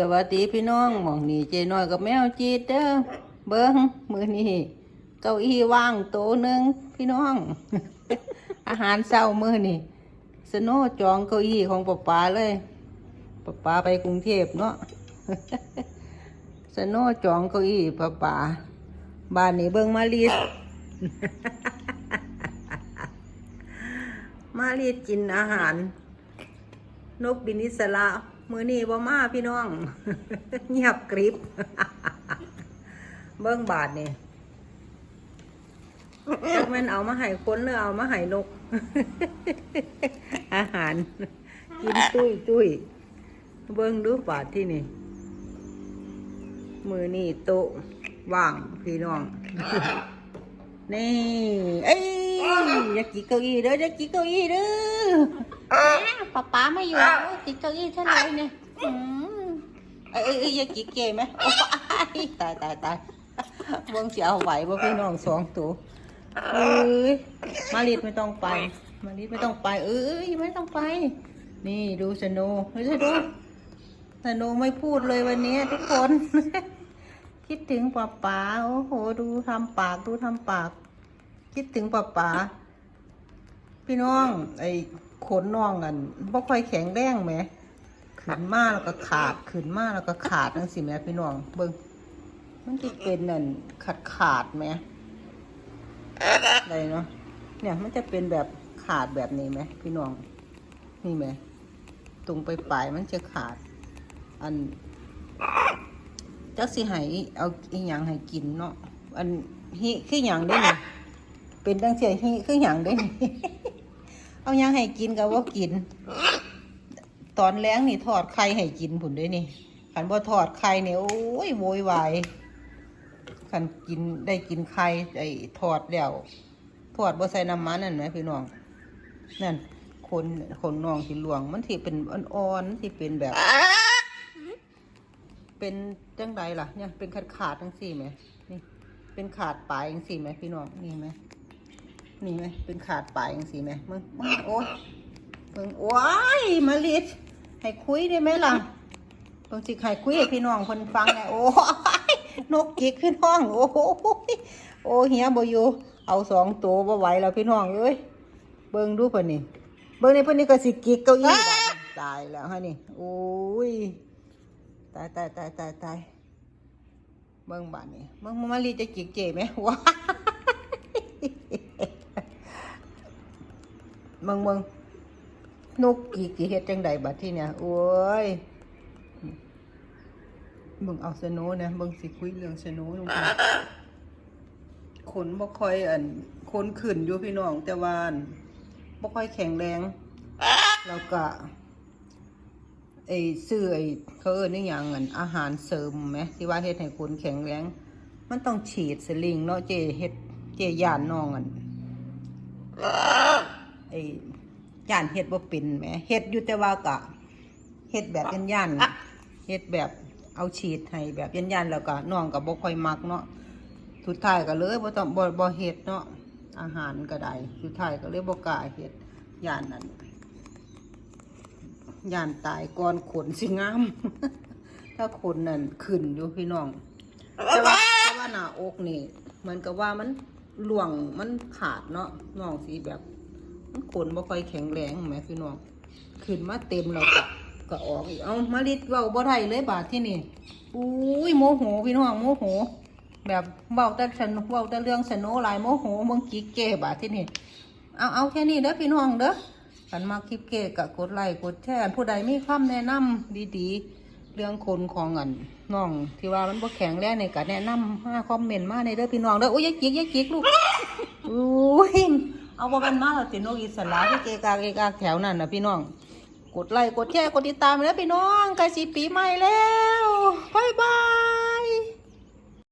สวัสดีพี่น้องหมองนี่เจน้อยกับแมวจีดเด้อเบิ้งมือนี่เก้าอี้ว่างโตหนึ่งพี่น้อง อาหารเช้ามือนี่สโน่จองเก้าอี้ของป๊าป๋าเลยป๊าป๋าไปกรุงเทพเนาะสโน่จองเก้าอี้ป๊าป๋าบ้านนี้เบิ้งมาลีดมาลีดกินอาหาร นกบินอิสระ มือนี่บ่มาพี่น้อง เงียบกริบ เบิ้งบาทนี่จักแม่นเอามาให้คนหรือเอามาให้นก อาหาร กินตุ้ยตุ้ยเบิ้งดูบาทที่นี่ มือนี่โต๊ะว่างพี่น้อง นี่ เอ้ยอยากกินเก้าอี้เด้ออย่ากินเก้าอี้เด้อ ป๊าป๊าไม่อยู่ติดเก้าอี้เท่าไหร่เนี่ยอืมเอ้ยเอ้ยเอ้ยอย่ากินเกยไหมโอ้ยตายตายตายเบิ่งสิเอาไหวบ่พี่น้องสองตัวเอ้ยมาลิดไม่ต้องไปมาลิดไม่ต้องไป เอ้ยไม่ต้องไป นี่ดูสโนว์ดูสโนว์สโนว์ไม่พูดเลยวันนี้ทุกคน คิดถึงป๊าป๊าโอ้โห ดูทำปากดูทำปาก คิดถึงป๊าป๊าพี่น้องไอ้ ขนน้องกันบ่ค่อยแข็งแรงไหมขืนมาแล้วก็ขาดขืนมาแล้วก็ขาดจังสิแม่พี่น้อง เบิ่งมันจะเป็นนั่นขาดขาดไหมอะไรเนาะเนี่ยมันจะเป็นแบบขาดแบบนี้ไหมพี่น้อง นี่ไหมตรงไปปลายมันจะขาด อันจักสิให้เอาอีหยังให้กินเนาะอันฮิคือหยังได้นี่เป็นจังเสียฮิคือหยังได้นี่ เอายังให้กินก็ว่ากิน ตอนแรงนี่ทอดไข่ให้กินผุนด้วยนี่ขันบ่ทอดไข่เนี่ยโอ้ยโวยวายขันกินได้กินไข่ไอ้ทอดแล้วทอดบ่ใส่น้ำมันนั่นไหมพี่น้องนั่นคนคนน้องที่หลวงมันที่เป็นอ่อนๆที่เป็นแบบ เป็นจังใดล่ะ เนี่ย เป็นขาดขาดทั้งสี่ไหมนี่เป็นขาดปลายทั้งสี่ไหมพี่น้องนี่ไหม นี่ไหมเป็นขาดปลายอย่างสีไหมมึงมึงโอ้ยมึงโอ้ยมาลิดให้คุยได้ไหมล่ะตรงสิให้คุยให้พี่น้องคนฟังไงโอ้ยนกกิกพี่น้องโอ้ยโอ้เฮียบอยู่เอาสองตัวบ่ไหวแล้วพี่น้องเอ้ยเบิ่งดูเพิ่นนี่เบิ่งในเพิ่นนี่ก็สิกิกเก้าอี้บาดนี้ตายแล้วฮะนี่โอ้ยตายตายตายตายตายเบิ่งบาดนี่มึงมาลีจะกิกเจ๋ไหมว้า มึงมึงนกกี่กี่เฮ็ดจังใดบัดที่เนี่ยโอ้ยมึงเอาสโนนะมึงสิคุยเรื่องสโนว์ลงไปขนบ่ค่อยอันขนขึ้นอยู่พี่น้อง แต่ว่านบ่ค่อยแข็งแรง แล้วก็ไอ้ซื้อไอ้เขาเอิ้นนี่อย่างอันอาหารเสริมไหมที่ว่าเฮ็ดให้คนแข็งแรง มันต้องฉีดสลิงเนาะเจเฮ็ดเจยานน้องอัน อ้ย่านเฮ็ดบ่เป็นแหมเฮ็ดอยู่แต่ว่าก็เฮ็ดแบบยันยันๆเฮ็ดแบบเอาฉีดให้แบบยันยันๆแล้วก็น้องก็บ่ค่อยมักเนาะสุดท้ายก็เลยบ่ต้องบ่บ่เฮ็ดเนาะอาหารก็ได้สุดท้ายก็เลยบ่กล้าเฮ็ดย่านนั้นย่านตายก่อนขนสิงาม ถ้าขนนั่นขึ้นอยู่พี่น้องแต่ว่าแต่ว่าหน้าอกนี่เหมือนกับว่ามันหลวงมันขาดเนาะน้องสีแบบมัน ขนบ่ค่อยแข็งแรงแหมพี่น้องขึ้นมาเต็มแล้วก็ก็ออกอีกเอามาลิดเว้าบ่ได้เลยบาดที่นี่อุ้ยโมโหพี่น้องโมโห แบบเว้าแต่ฉันเว้าแต่เรื่องสโนหลายโมโหมึงกิ๊กเก้บาดที่นี่เอาเอาแค่นี้เด้อพี่น้องเด้อกันมาคลิปเก้ก็กดไลค์กดแชร์ผู้ใดมีคำแนะนำดีๆ เรื่องคนของอันน้องที่ว่ามันบ่แข็งแรงในการแนะนำมาคอมเมนต์มาในเด้อพี่น้องเด้ออุ้ยยิกยิกลูกอุ้ย เอาบ่เป็นมาแล้วสินกอิสระที่เกกาเกกาแถวนั่นนะพี่น้อง กดไลค์กดแชร์กดติดตามแล้วพี่น้องใกล้สิปีใหม่แล้วบ๊ายบาย